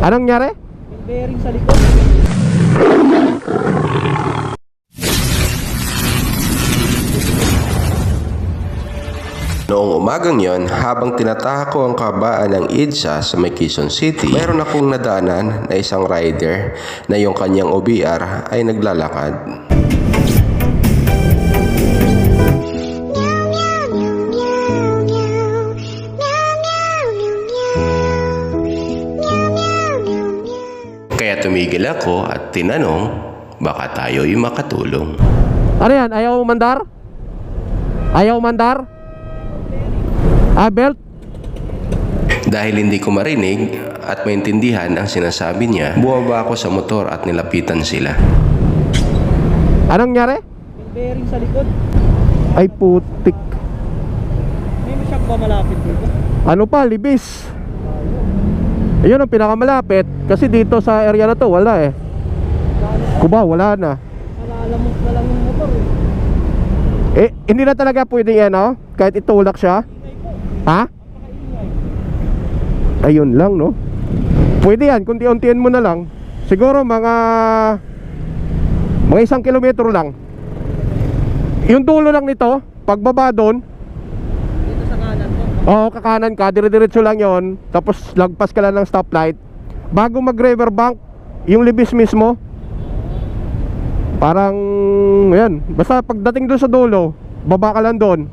Anong nangyari? Yung bearing sa likod. Noong umagang yon, habang tinatahak ko ang kabaan ng EDSA sa may Quezon City, mayroon akong nadaanan na isang rider na yung kanyang OBR ay naglalakad. Tumigil ako at tinanong, baka tayo'y makatulong. Ano yan? Ayaw mandar? Ayaw mandar? Ah, belt? Dahil hindi ko marinig at maintindihan ang sinasabi niya, bumaba ako sa motor at nilapitan sila. Anong nangyari? Bearing sa likod. Ay putik. May ba malapit dito? Ano pa, libis. Ayun ang pinakamalapit. Kasi dito sa area na to, wala eh. Kuba, wala na. Malalamok na lang yung motor eh. Hindi na talaga pwede yan, no? Kahit itulak siya. Ha? Ayun lang, no? Pwede yan, kung untian mo na lang. Siguro mga... Mga isang kilometro lang. Yung dulo lang nito, pagbaba doon, Dito sa kanan po. Oo, kakanan ka, dire-diretso lang yon. Tapos lagpas ka lang ng stoplight. Bago mag riverbank, yung libis mismo, parang, yan, basta pagdating doon sa dulo, baba ka lang doon.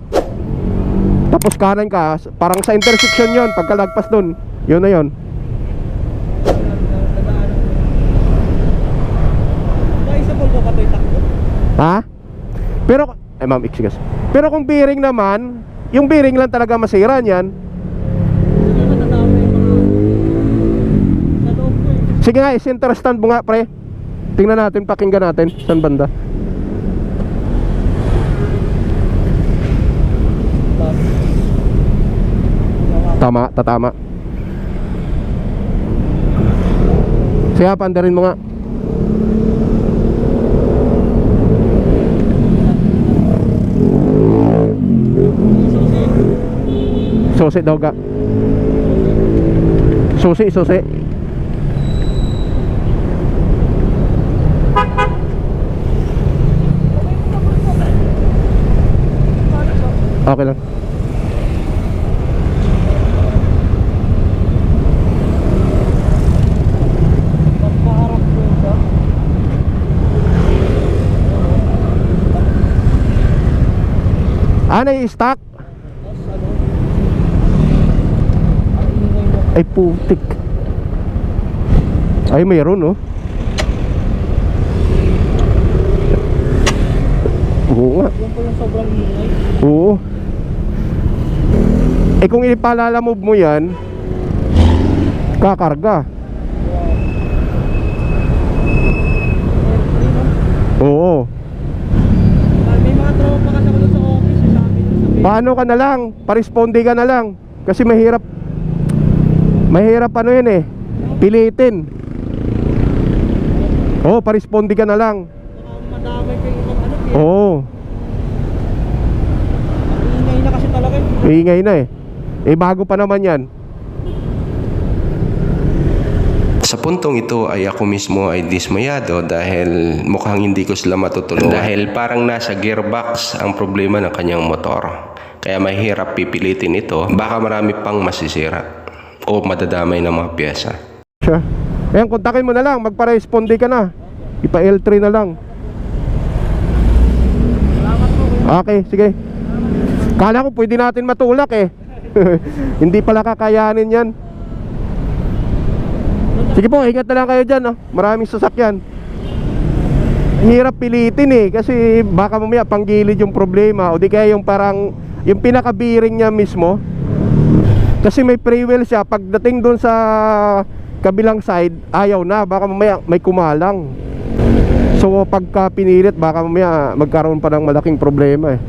Tapos kanan ka, parang sa intersection yon pagkalagpas doon. Yun na takbo? Ha? Pero, eh ma'am, excuse. Pero kung bearing naman, yung bearing lang talaga masira niyan. Sige nga, center stand mo nga, pre. Tingnan natin, pakinggan natin. Saan banda? Tama, tatama. Sige, pandarin mo nga. Susi daw ga. Susi, susi. Okay lang. Pagkaharap ko ito. Ah, nai-stock? Tapos ano? Ang ingay mo. Ay, putik. Ay, mayroon, oh. Oo nga. Yung sobrang ingay. Oo. Eh kung ipalala move mo yan, kakarga. Oo. May mga tropa kasi ako sa office. eh, Paano ka na lang? Paresponde ka na lang. Kasi mahirap. Mahirap ano yun eh. Pilitin. Oo, paresponde ka na lang. Yung ibang ano. kaya Oo. Ingay na kasi talaga eh. Ingay na eh. Eh bago pa naman yan. Sa puntong ito ay ako mismo ay dismayado dahil mukhang hindi ko sila matutulungan. Dahil parang nasa gearbox ang problema ng kanyang motor. Kaya mahirap pipilitin ito. Baka marami pang masisira o madadamay ng mga pyesa. Siya. Ayan, kontakin mo na lang. Magpa-responde ka na. Ipa L3 na lang. Okay, sige. Kala ko pwede natin matulak eh. Hindi pala kakayanin yan. Sige po, ingat na lang kayo dyan. No? Maraming sasakyan. Hirap pilitin eh. Kasi baka mamaya panggilid yung problema. O di kaya yung parang, yung pinaka-bearing niya mismo. Kasi may free wheel siya. Pagdating doon sa kabilang side, ayaw na. Baka mamaya may kumalang. So pagka pinilit, baka mamaya magkaroon pa ng malaking problema eh.